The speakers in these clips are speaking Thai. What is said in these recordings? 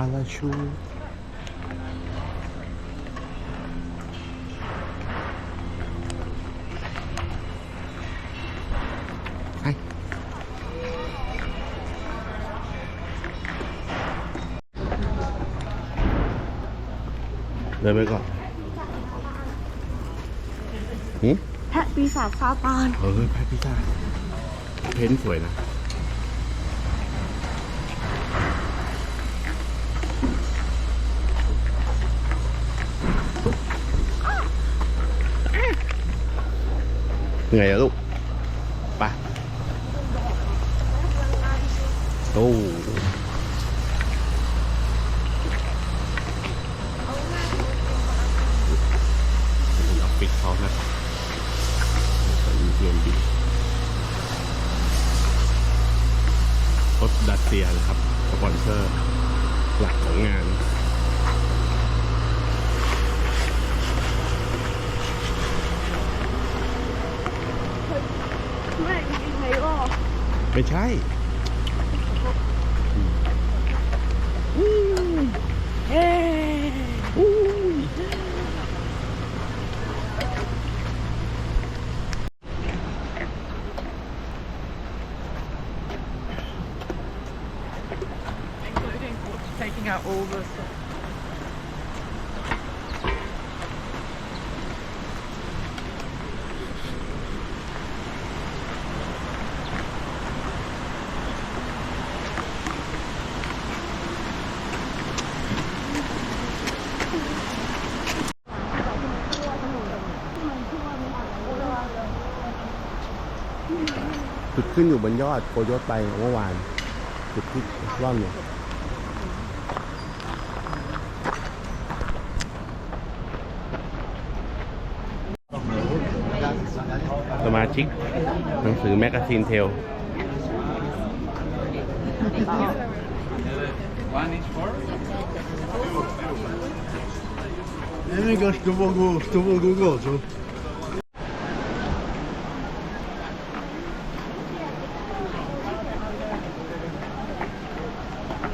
าราชูทไปเดินไปก่อนหืมแพะปีศาจซาตาน เออแพทพิซซ่าเพ้นท์สวยนะ เหนื่อยอะลูกไปโอ้เป็นออฟฟิศเขานะครับเป็น BNB รถดัตเซียนะครับสปอนเซอร์ หลักของงาน ไม่ใช่ เฮ้ including taking out all the 음. ุดขึ้นอยู่บนยอดโคโยตไปเมื่อวานจุดที่ร่อนอยู่สมาชิกหนังสือแมกกาซีนเทล One each for? Let me go to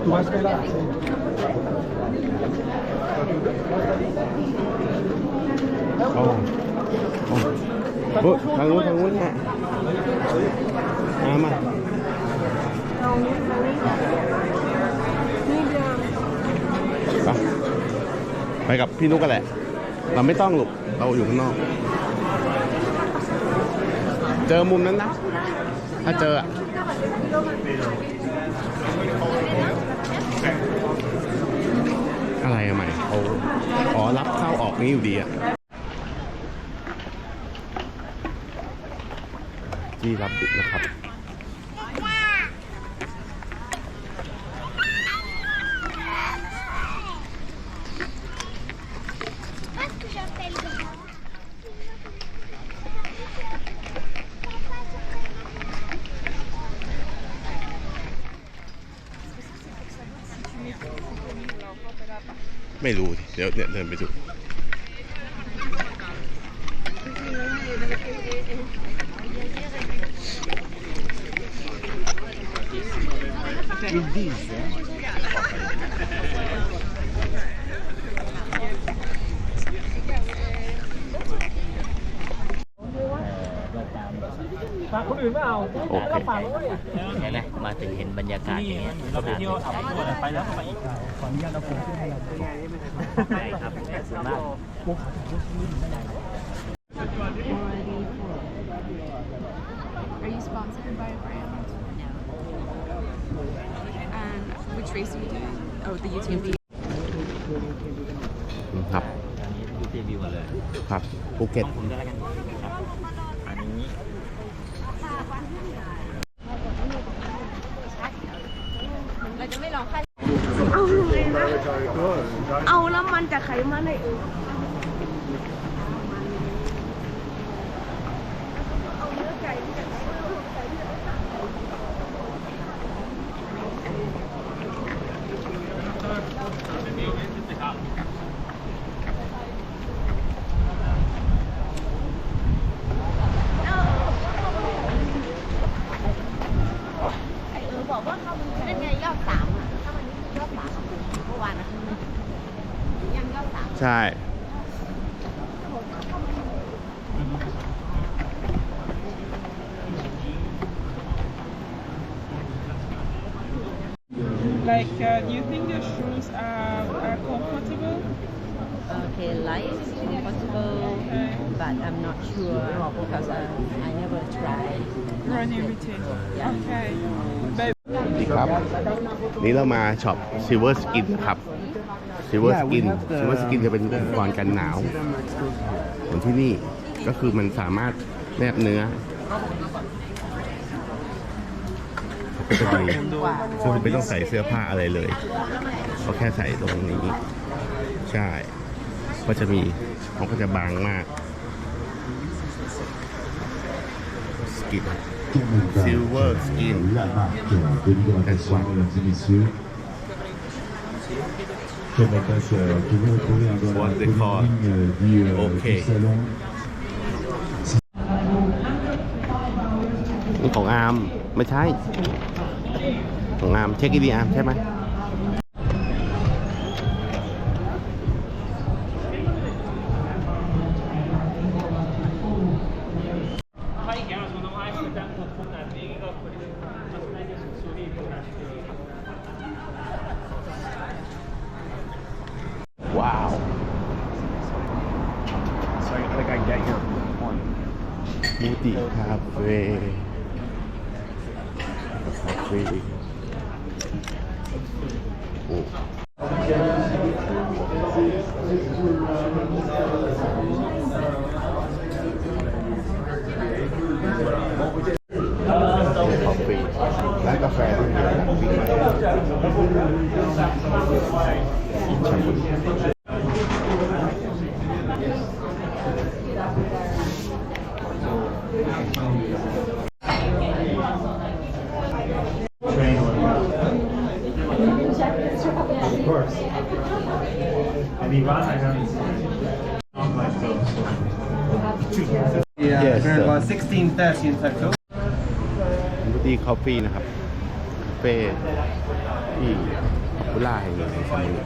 โอ้โอ้โอ้ทางนู้นทางนู้นเนี่ยมามาเอานี่มานี่นี่เดิมไปไปกับพี่นุกกันแหละ เราไม่ต้องหรอกเราอยู่ข้างนอก เจอมุมนั้นนะ ถ้าเจออะอะไรอะใหม่เขาอ๋อ รับเข้าออก นี้อยู่ดีอะที่รับบิดนะครับไม่รู้เดี๋ยวเดินไปดู Ils disent, hein. ฝากคนอื่นไม่เอาโอเคฝากไว้เห็นไหมมาถึงเห็นบรรยากาศอย่างเงี้ยเราไปเที่ยวอาไปแล้วก็ไปอีกขออนุญาตเราคงขึ้นให้เราใช่ครับส่วนมาก Are you sponsored by a brand? And which race are you doing? Oh, the YouTube video. ครับอันนี้ดูรีวิวมาเลยครับภูเก็ตผมด้วยแล้วกันครับอันนี้เอาเลยนะเอาแล้วมันจะไขมันในอื่น นั่นไงยอดสามอะ ถ้าวันนี้คือยอดสามอะเมื่อวานนะยังยอดสาม ใช่ Like, uh, do you think the shoes are, are comfortable? Okay, light, comfortable, Okay. but I'm not sure because uh, I never tried. Running routine. Okay. But นี่ครับ นี่เรามาช็อป Silver Skin นะครับ Silver Skin Silver Skin จะเป็นอุปกรณ์กันหนาวของที่นี่ก็คือมันสามารถแนบเนื้อก็จะมีคือไม่ต้องใส่เสื้อผ้าอะไรเลยเขาแค่ใส่ตรงนี้ ใช่ ก็จะมีเขาก็จะบางมากสกิน Silver Skin La marque d'alimentation, mesdames et messieurs. Quelle attache euh, que vous retrouvez hein, dans What la they call. première ligne euh, du, euh, Ok. du salon. นี่ของอาร์มไม่ใช่ขอ งอาร์มเช็คดีอาร์มใช่ ไหมว้าว So I think I can get here one. มูติคาเฟ่คาเฟ่โอ้ คาเฟ่ร้านกาแฟที่มีร้านวิ่งมาชลบุรี Of course. And Iran, I haven't seen. On my phone. Yeah, Yes, we're sir. about 16:30 in total. มูติคาเฟ่นะครับคาเฟ่ที่พุล่าแห่งหนึ่งในชลบุรี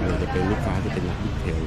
เราจะเป็นลูกค้าที่เป็นนักดีเทล